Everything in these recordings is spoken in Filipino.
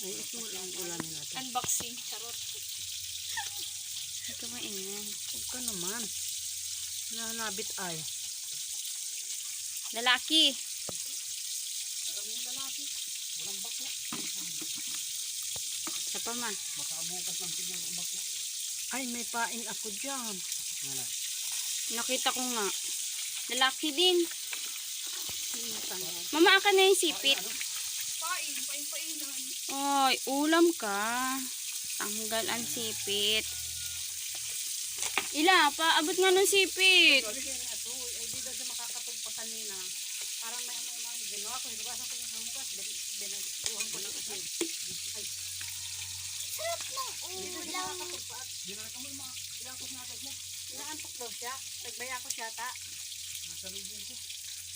Ay, ito lang ulamin natin. Unboxing. Charot. Ito maingay. Huwag ka naman. Nanabit ay. Lalaki. Maraming lalaki. Walang bakla. Isa pa ma. Baka bukas lang tignan ang bakla. Ay, may pain ako dyan. Nakita ko nga. Lalaki din. Mama, aka na yung sipit. Pain. Pain painan. Ay, ulam ka. Tanggal ang sipit. Ila, paabot nga ng sipit. Sabi kayo na ito, ay di daw siya makakatugpa kanina. Parang may ano naman, ginawa ko, hinugasan ko yung hamukas, ko ng asin. Ay, Sarap ng ulam. ginala ka mo yung mga ilakos natin mo. Inaantok daw siya, nagbaya ko siya ta. Nasa lubin ko.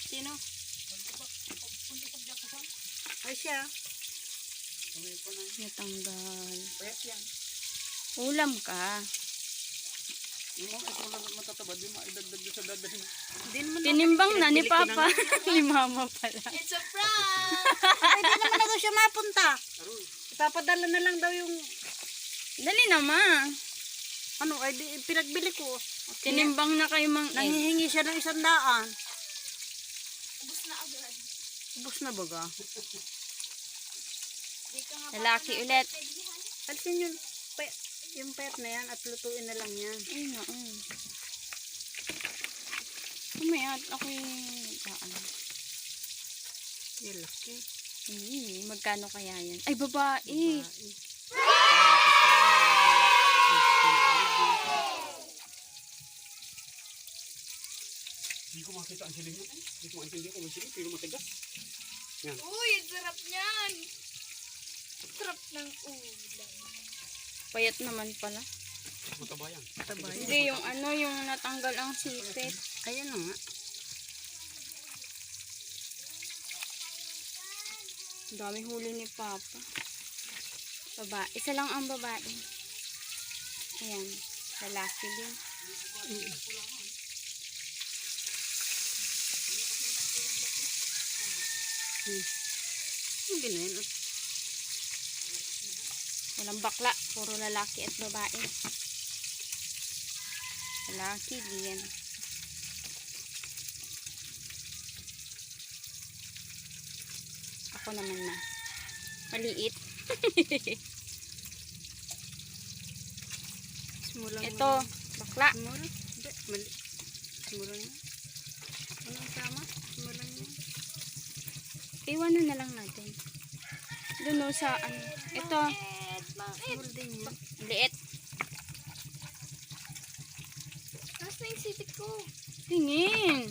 Sino? Punta sa biyak ko siya. Ay siya. Tumay ko na. Natanggal. Pwet yan. Ulam ka. Yung mga ito lang matataba, di maidagdag sa dadahin. Naman Tinimbang na ni Papa. ni Mama pala. It's a prank. Pwede naman na daw siya mapunta. Ipapadala na lang daw yung Dali na ma. ano, ay di, pinagbili ko. Tinimbang na kayo mang. Nangihingi siya ng isang daan. Ubus na agad. Ubus na baga. Lalaki ulit. Alisin yung, yung pet na yan at lutuin na lang yan. Ay na, mm. Kumaya, ako yung ano. Yung laki. Hmm, magkano kaya yan? Ay, babae. Babae. Hindi ko makita ang siling mo. Hindi ko maintindihan kung may siling, pero matigas. Yan. Uy, ang sarap niyan. Sarap ng ulam. Payat naman pala. Mataba yan. Tabay. Hindi, yung ano, yung natanggal ang sipit. Ayan na nga. Ang dami huli ni Papa. Baba. Isa lang ang babae. Ayan. Lalaki din. Hindi na yan. Walang bakla. Puro lalaki at babae. Lalaki din. Ako naman na. Maliit. Simulan mo Ito. na. Bakla. Simulan? Hindi. Mali. Simulan niya. Ano ang sama? Simulan niya. Iwanan na lang natin. Doon o sa ano. Ito. Din niya. Liit. Tapos na yung sipit ko. Tingin.